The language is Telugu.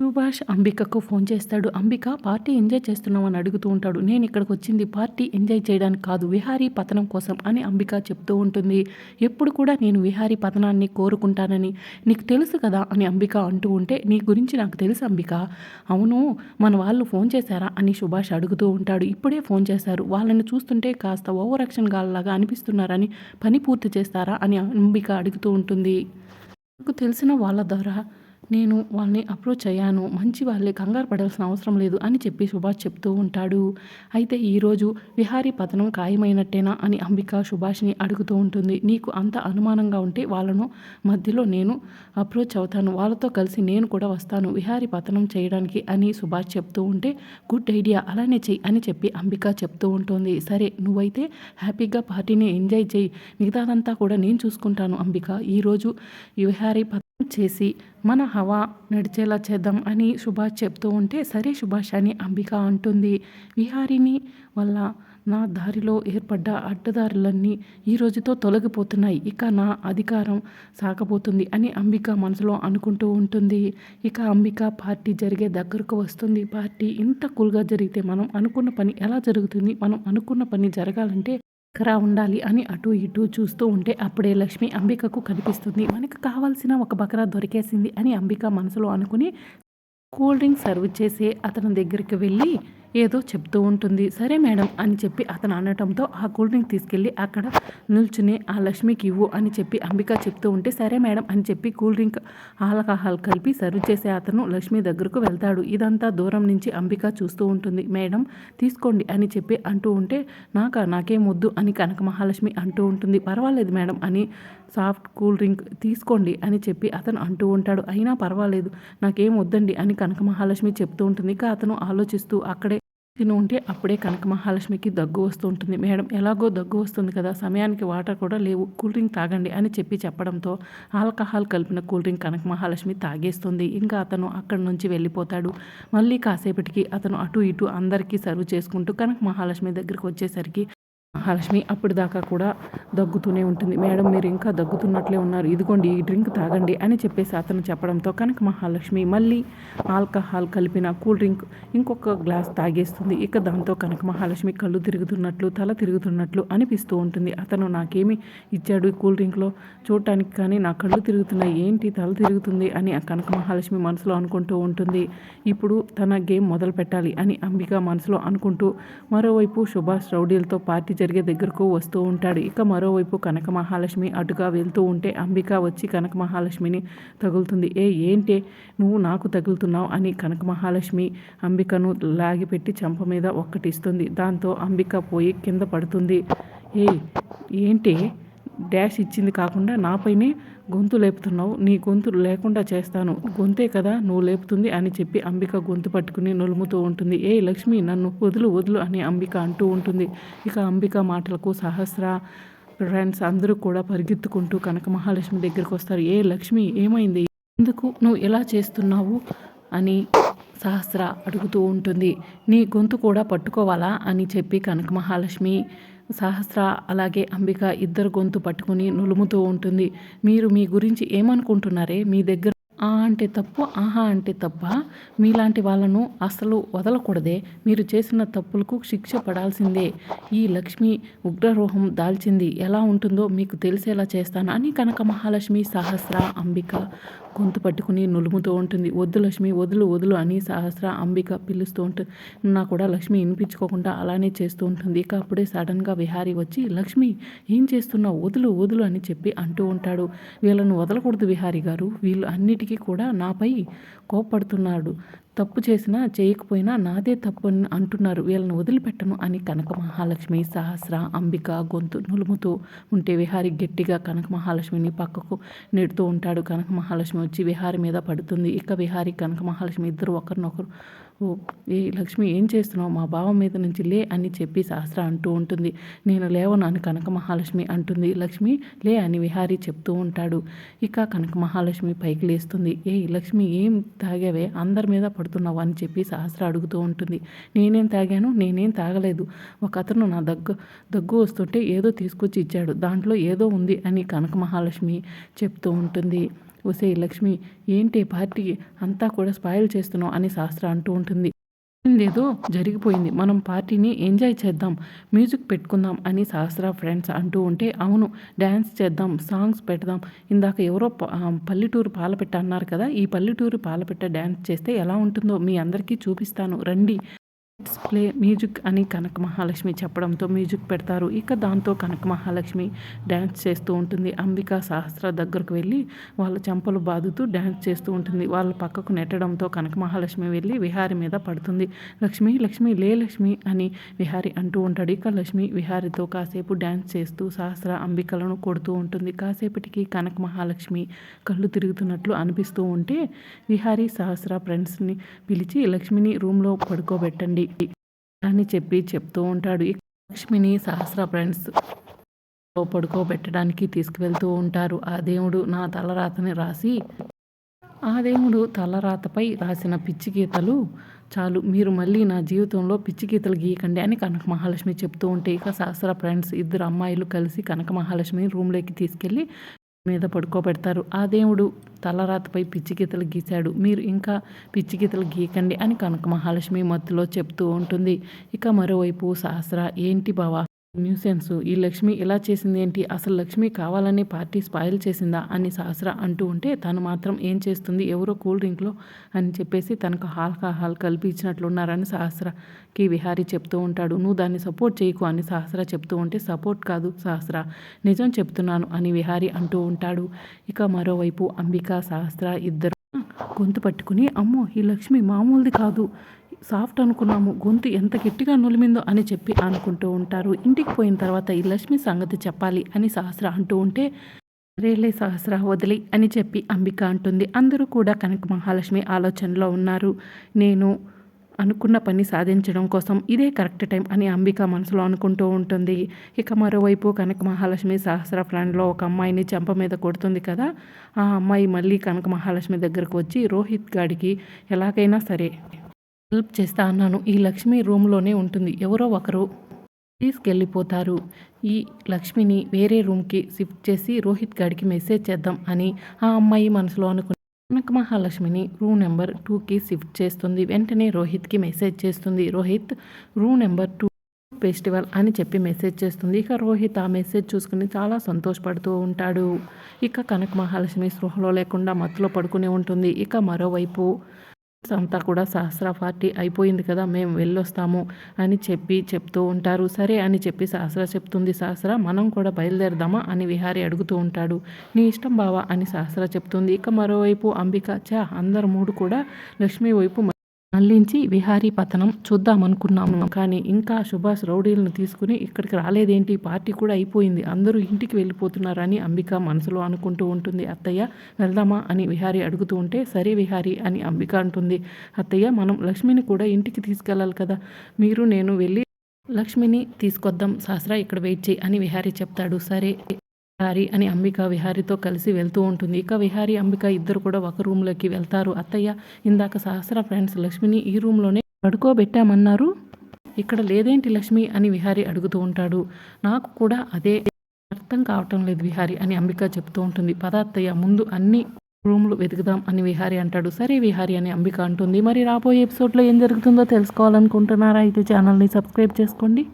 సుభాష్ అంబికకు ఫోన్ చేస్తాడు. అంబిక పార్టీ ఎంజాయ్ చేస్తున్నావు అని అడుగుతూ ఉంటాడు. నేను ఇక్కడికి వచ్చింది పార్టీ ఎంజాయ్ చేయడానికి కాదు విహారీ పతనం కోసం అని అంబిక చెప్తూ ఉంటుంది. ఎప్పుడు కూడా నేను విహారీ పతనాన్ని కోరుకుంటానని నీకు తెలుసు కదా అని అంబిక అంటూ ఉంటే నీ గురించి నాకు తెలుసు అంబిక. అవును మన వాళ్ళు ఫోన్ చేశారా అని సుభాష్ అడుగుతూ ఉంటాడు. ఇప్పుడే ఫోన్ చేశారు. వాళ్ళని చూస్తుంటే కాస్త ఓవర్ యాక్షన్ గాల్లాగా అనిపిస్తున్నారని పని పూర్తి చేస్తారా అని అంబిక అడుగుతూ ఉంటుంది. నాకు తెలిసిన వాళ్ళ ద్వారా నేను వాళ్ళని అప్రోచ్ అయ్యాను. మంచి వాళ్ళే కంగారు పడాల్సిన అవసరం లేదు అని చెప్పి సుభాష్ చెప్తూ ఉంటాడు. అయితే ఈరోజు విహారీ పతనం ఖాయమైనట్టేనా అని అంబిక సుభాష్ని అడుగుతూ ఉంటుంది. నీకు అంత అనుమానంగా ఉంటే వాళ్ళను మధ్యలో నేను అప్రోచ్ అవుతాను. వాళ్ళతో కలిసి నేను కూడా వస్తాను. విహారీ పతనం చేయడానికి అని సుభాష్ చెప్తూ ఉంటే గుడ్ ఐడియా అలానే చెయ్యి అని చెప్పి అంబిక చెప్తూ ఉంటుంది. సరే నువ్వైతే హ్యాపీగా పార్టీని ఎంజాయ్ చేయి. మిగతాదంతా కూడా నేను చూసుకుంటాను అంబిక. ఈరోజు ఈ విహారీ పతనం చేసి మన హవా నడిచేలా చేద్దాం అని సుభాష్ చెప్తూ ఉంటే సరే సుభాష్ అని అంబిక అంటుంది. విహారిని వల్ల నా దారిలో ఏర్పడ్డ అడ్డదారులన్నీ ఈ రోజుతో తొలగిపోతున్నాయి. ఇక నా అధికారం సాగబోతుంది అని అంబిక మనసులో అనుకుంటూ ఉంటుంది. ఇక అంబిక పార్టీ జరిగే దగ్గరకు వస్తుంది. పార్టీ ఇంత కూల్గా జరిగితే మనం అనుకున్న పని ఎలా జరుగుతుంది? మనం అనుకున్న పని జరగాలంటే దగ్గర ఉండాలి అని అటు ఇటు చూస్తూ ఉంటే అప్పుడే లక్ష్మి అంబికకు కనిపిస్తుంది. మనకు కావాల్సిన ఒక బకరా దొరికేసింది అని అంబిక మనసులో అనుకుని కూల్ డ్రింక్ సర్వ్ చేసే అతని దగ్గరికి వెళ్ళి ఏదో చెప్తూ ఉంటుంది. సరే మేడం అని చెప్పి అతను అనటంతో ఆ కూల్ డ్రింక్ తీసుకెళ్ళి అక్కడ నిల్చుని ఆ లక్ష్మికి ఇవ్వు అని చెప్పి అంబిక చెప్తూ ఉంటే సరే మేడం అని చెప్పి కూల్ డ్రింక్ ఆల్కహాల్ కలిపి సర్వ్ చేసే అతను లక్ష్మి దగ్గరకు వెళ్తాడు. ఇదంతా దూరం నుంచి అంబిక చూస్తూ ఉంటుంది. మేడం తీసుకోండి అని చెప్పి అంటూ ఉంటే నాక నాకేం వద్దు అని కనక మహాలక్ష్మి అంటూ ఉంటుంది. పర్వాలేదు మేడం అని సాఫ్ట్ కూల్ డ్రింక్ తీసుకోండి అని చెప్పి అతను అంటూ ఉంటాడు. అయినా పర్వాలేదు నాకేం వద్దండి అని కనక మహాలక్ష్మి చెప్తూ ఉంటుంది. ఇక అతను ఆలోచిస్తూ అక్కడే తిని ఉంటే అప్పుడే కనక మహాలక్ష్మికి దగ్గు వస్తూ ఉంటుంది. మేడం ఎలాగో దగ్గు వస్తుంది కదా సమయానికి వాటర్ కూడా లేవు. కూల్ డ్రింక్ తాగండి అని చెప్పి చెప్పడంతో ఆల్కహాల్ కలిపిన కూల్ డ్రింక్ కనక మహాలక్ష్మి తాగేస్తుంది. ఇంకా అతను అక్కడి నుంచి వెళ్ళిపోతాడు. మళ్ళీ కాసేపటికి అతను అటు ఇటు అందరికీ సర్వ్ చేసుకుంటూ కనక మహాలక్ష్మి దగ్గరికి వచ్చేసరికి మహాలక్ష్మి అప్పటిదాకా కూడా దగ్గుతూనే ఉంటుంది. మేడం మీరు ఇంకా దగ్గుతున్నట్లే ఉన్నారు. ఇదిగోండి ఈ డ్రింక్ తాగండి అని చెప్పేసి అతను చెప్పడంతో కనుక మహాలక్ష్మి మళ్ళీ ఆల్కహాల్ కలిపిన కూల్ డ్రింక్ ఇంకొక గ్లాస్ తాగేస్తుంది. ఇక దాంతో కనక మహాలక్ష్మి కళ్ళు తిరుగుతున్నట్లు తల తిరుగుతున్నట్లు అనిపిస్తూ ఉంటుంది. అతను నాకేమి ఇచ్చాడు కూల్ డ్రింక్లో? చూడటానికి కానీ నా కళ్ళు తిరుగుతున్నాయి. ఏంటి? తల తిరుగుతుంది అని ఆ కనక మహాలక్ష్మి మనసులో అనుకుంటూ ఉంటుంది. ఇప్పుడు తన గేమ్ మొదలు పెట్టాలి అని అంబిక మనసులో అనుకుంటూ మరోవైపు సుభాష్ రౌడీలతో పార్టీ జరిగే దగ్గరకు వస్తూ ఉంటాడు. ఇక మరోవైపు కనక మహాలక్ష్మి అటుగా వెళ్తూ ఉంటే అంబిక వచ్చి కనక మహాలక్ష్మిని తగులుతుంది. ఏ ఏంటి? నువ్వు నాకు తగులుతున్నావు అని కనక మహాలక్ష్మి అంబికను లాగిపెట్టి చంప మీద ఒక్కటిస్తుంది. దాంతో అంబిక పోయి కింద పడుతుంది. ఏ ఏంటి? డ్యాష్ ఇచ్చింది కాకుండా నాపైనే గొంతు లేపుతున్నావు నీ గొంతు లేకుండా చేస్తాను. గొంతే కదా నువ్వు లేపుతుంది అని చెప్పి అంబిక గొంతు పట్టుకుని నొలుముతూ ఉంటుంది. ఏ లక్ష్మి నన్ను వదులు వదులు అని అంబిక అంటూ ఉంటుంది. ఇక అంబిక మాటలకు సహస్ర ఫ్రెండ్స్ అందరూ కూడా పరిగెత్తుకుంటూ కనక మహాలక్ష్మి దగ్గరికి వస్తారు. ఏ లక్ష్మి ఏమైంది? ఎందుకు? నువ్వు ఎలా చేస్తున్నావు? అని సహస్ర అడుగుతూ ఉంటుంది. నీ గొంతు కూడా పట్టుకోవాలా? అని చెప్పి కనక మహాలక్ష్మి సహస్ర అలాగే అంబిక ఇద్దరు గొంతు పట్టుకుని నులుముతూ ఉంటుంది. మీరు మీ గురించి ఏమనుకుంటున్నారే? మీ దగ్గర ఆ అంటే తప్పు ఆహా అంటే తప్ప? మీలాంటి వాళ్ళను అసలు వదలకూడదే. మీరు చేసిన తప్పులకు శిక్ష పడాల్సిందే. ఈ లక్ష్మి ఉగ్రరోహం దాల్చింది. ఎలా ఉంటుందో మీకు తెలిసేలా చేస్తాను అని కనక మహాలక్ష్మి సహస్ర అంబిక గొంతు పట్టుకుని నులుముతూ ఉంటుంది. వద్దు లక్ష్మి వదులు వదులు అని సహస్ర అంబిక పిలుస్తూ ఉంటుంది నా కూడా లక్ష్మి వినిపించుకోకుండా అలానే చేస్తూ ఉంటుంది. ఇక అప్పుడే సడన్గా విహారి వచ్చి లక్ష్మి ఏం చేస్తున్నావు? వదులు వదులు అని చెప్పి అంటూ ఉంటాడు. వీళ్ళను వదలకూడదు విహారి గారు. వీళ్ళు అన్నిటికీ కూడా నాపై కోప్పడుతున్నాడు. తప్పు చేసినా చేయకపోయినా నాదే తప్పు అని అంటున్నారు. వీళ్ళని వదిలిపెట్టను అని కనక మహాలక్ష్మి సహస్ర అంబిక గొంతు నులుముతూ ఉంటే విహారి గట్టిగా కనక మహాలక్ష్మిని పక్కకు నెడుతూ ఉంటాడు. కనక మహాలక్ష్మి వచ్చి విహారి మీద పడుతుంది. ఇక విహారి కనక మహాలక్ష్మి ఇద్దరు ఒకరినొకరు ఓ ఏ లక్ష్మి ఏం చేస్తున్నావు? మా బావ మీద నుంచి లే అని చెప్పి శాస్త్ర అంటూ ఉంటుంది. నేను లేవనాను కనక మహాలక్ష్మి అంటుంది. లక్ష్మి లే అని విహారీ చెప్తూ ఉంటాడు. ఇక కనక మహాలక్ష్మి పైకి లేస్తుంది. ఏ లక్ష్మి ఏం తాగావే? అందరి మీద పడుతున్నావు అని చెప్పి సహస్ర అడుగుతూ ఉంటుంది. నేనేం తాగాను? నేనేం తాగలేదు. ఒక అతను నా దగ్గు దగ్గు వస్తుంటే ఏదో తీసుకొచ్చి ఇచ్చాడు. దాంట్లో ఏదో ఉంది అని కనక మహాలక్ష్మి చెప్తూ ఉంటుంది. ఒసే లక్ష్మి ఏంటి పార్టీ అంతా కూడా స్పాయిల్ చేస్తున్నావు అని శాస్త్ర అంటూ ఉంటుంది. ఏదో జరిగిపోయింది. మనం పార్టీని ఎంజాయ్ చేద్దాం మ్యూజిక్ పెట్టుకుందాం అని సహస్ర ఫ్రెండ్స్ అంటూ ఉంటే అవును డ్యాన్స్ చేద్దాం సాంగ్స్ పెడదాం. ఇందాక ఎవరో ప- పల్లెటూరు పాలపెట్ట అన్నారు కదా ఈ పల్లెటూరు పాలపెట్ట డ్యాన్స్ చేస్తే ఎలా ఉంటుందో మీ అందరికీ చూపిస్తాను. రండి. ప్లే మ్యూజిక్ అని కనక మహాలక్ష్మి చెప్పడంతో మ్యూజిక్ పెడతారు. ఇక దాంతో కనక మహాలక్ష్మి డ్యాన్స్ చేస్తూ ఉంటుంది. అంబిక సహస్ర దగ్గరకు వెళ్ళి వాళ్ళ చెంపలు బాదుతూ డ్యాన్స్ చేస్తూ ఉంటుంది. వాళ్ళ పక్కకు నెట్టడంతో కనక మహాలక్ష్మి వెళ్ళి విహారి మీద పడుతుంది. లక్ష్మి లక్ష్మి లే లక్ష్మి అని విహారి అంటూ ఉంటాడు. ఇక లక్ష్మి విహారితో కాసేపు డ్యాన్స్ చేస్తూ సహస్ర అంబికలను కొడుతూ ఉంటుంది. కాసేపటికి కనక మహాలక్ష్మి కళ్ళు తిరుగుతున్నట్లు అనిపిస్తూ ఉంటే విహారి సహస్ర ఫ్రెండ్స్ని పిలిచి లక్ష్మిని రూమ్లో పడుకోబెట్టండి. అని చెప్పి చెప్తూ ఉంటాడు. లక్ష్మిని సహస్ర ఫ్రెండ్స్లో పడుకోబెట్టడానికి తీసుకువెళ్తూ ఉంటారు. ఆ దేవుడు నా తలరాతని రాసి ఆ దేవుడు తలరాతపై రాసిన పిచ్చి గీతలు చాలు. మీరు మళ్ళీ నా జీవితంలో పిచ్చి గీతలు గీయకండి అని కనక మహాలక్ష్మి చెప్తూ ఉంటే ఇక సహస్ర ఫ్రెండ్స్ ఇద్దరు అమ్మాయిలు కలిసి కనక మహాలక్ష్మిని రూమ్లోకి తీసుకెళ్ళి మీద పడుకోబెడతారు. ఆ దేవుడు తలరాతపై పిచ్చి గీతలు గీశాడు. మీరు ఇంకా పిచ్చి గీతలు గీకండి అని కనక మహాలక్ష్మి మత్తులో చెప్తూ ఉంటుంది. ఇక మరోవైపు సహస్ర ఏంటి బావా? న్యూసెన్స్. ఈ లక్ష్మి ఇలా చేసింది ఏంటి? అసలు లక్ష్మి కావాలని పార్టీ స్పాయిల్ చేసిందా? అని సహస్ర అంటూ ఉంటే తను మాత్రం ఏం చేస్తుంది? ఎవరో కూల్ డ్రింక్లో అని చెప్పేసి తనకు ఆల్కహాల్ కలిపి ఇచ్చినట్లున్నారని సహస్రకి విహారీ చెప్తూ ఉంటాడు. నువ్వు దాన్ని సపోర్ట్ చేయకు అని సహస్ర చెప్తూ ఉంటే సపోర్ట్ కాదు సహస్ర నిజం చెప్తున్నాను అని విహారీ అంటూ ఉంటాడు. ఇక మరోవైపు అంబిక సహస్ర ఇద్దరు గొంతు పట్టుకుని అమ్మో ఈ లక్ష్మి మామూలుది కాదు. సాఫ్ట్ అనుకున్నాము గొంతు ఎంత గట్టిగా నులిమిందో అని చెప్పి అనుకుంటూ ఉంటారు. ఇంటికి పోయిన తర్వాత ఈ లక్ష్మి సంగతి చెప్పాలి అని సహస్ర అంటూ ఉంటే రేలే సహస్ర వదిలి అని చెప్పి అంబిక అంటుంది. అందరూ కూడా కనక మహాలక్ష్మి ఆలోచనలో ఉన్నారు. నేను అనుకున్న పని సాధించడం కోసం ఇదే కరెక్ట్ టైం అని అంబిక మనసులో అనుకుంటూ ఉంటుంది. ఇక మరోవైపు కనక మహాలక్ష్మి సహస్ర ఫ్రెండ్లో ఒక అమ్మాయిని చెంప మీద కొడుతుంది కదా ఆ అమ్మాయి మళ్ళీ కనక మహాలక్ష్మి దగ్గరకు వచ్చి రోహిత్ గాడికి ఎలాగైనా సరే హెల్ప్ చేస్తా అన్నాను. ఈ లక్ష్మి రూమ్లోనే ఉంటుంది. ఎవరో ఒకరు తీసుకెళ్ళిపోతారు. ఈ లక్ష్మిని వేరే రూమ్కి షిఫ్ట్ చేసి రోహిత్ గారికి మెసేజ్ చేద్దాం అని ఆ అమ్మాయి మనసులో అనుకుని కనక మహాలక్ష్మిని రూమ్ నెంబర్ టూకి షిఫ్ట్ చేస్తుంది. వెంటనే రోహిత్కి మెసేజ్ చేస్తుంది. Rohit room number two festival అని చెప్పి మెసేజ్ చేస్తుంది. ఇక రోహిత్ ఆ మెసేజ్ చూసుకుని చాలా సంతోషపడుతూ ఉంటాడు. ఇక కనక మహాలక్ష్మి స్పృహలో లేకుండా మత్తులో పడుకునే ఉంటుంది. ఇక మరోవైపు అంతా కూడా సహస్ర పార్టీ అయిపోయింది కదా మేము వెళ్ళొస్తాము అని చెప్పి చెప్తూ ఉంటారు. సరే అని చెప్పి సహస్ర చెప్తుంది. సహస్ర మనం కూడా బయలుదేరదామా అని విహారి అడుగుతూ ఉంటాడు. నీ ఇష్టం బావా అని సహస్ర చెప్తుంది. ఇక మరోవైపు అంబిక చా అందరు మూడు కూడా లక్ష్మి వైపు మళ్ళించి విహారీ పతనం చూద్దామనుకున్నాము. కానీ ఇంకా సుభాష్ రౌడీలను తీసుకుని ఇక్కడికి రాలేదేంటి? పార్టీ కూడా అయిపోయింది. అందరూ ఇంటికి వెళ్ళిపోతున్నారని అంబిక మనసులో అనుకుంటూ ఉంటుంది. అత్తయ్య వెళ్దామా అని విహారీ అడుగుతూ ఉంటే సరే విహారీ అని అంబిక అంటుంది. అత్తయ్య మనం లక్ష్మిని కూడా ఇంటికి తీసుకెళ్ళాలి కదా. మీరు నేను వెళ్ళి లక్ష్మిని తీసుకొద్దాం. సహస్ర ఇక్కడ వెయిట్ చేయి అని విహారీ చెప్తాడు. సరే. విహారి అని అంబిక విహారితో కలిసి వెళ్తూ ఉంటుంది. ఇక విహారి అంబిక ఇద్దరు కూడా ఒక రూమ్లోకి వెళ్తారు. అత్తయ్య ఇందాక సహస్ర ఫ్రెండ్స్ లక్ష్మిని ఈ రూమ్లోనే పడుకోబెట్టామన్నారు. ఇక్కడ లేదేంటి లక్ష్మి అని విహారి అడుగుతూ ఉంటాడు. నాకు కూడా అదే అర్థం కావటం లేదు విహారి అని అంబిక చెప్తూ ఉంటుంది. పద అత్తయ్య ముందు అన్ని రూమ్లు వెతుకుదాం అని విహారి అంటాడు. సరే విహారి అని అంబిక అంటుంది. మరి రాబోయే ఎపిసోడ్లో ఏం జరుగుతుందో తెలుసుకోవాలనుకుంటున్నారా? అయితే ఛానల్ని సబ్స్క్రైబ్ చేసుకోండి.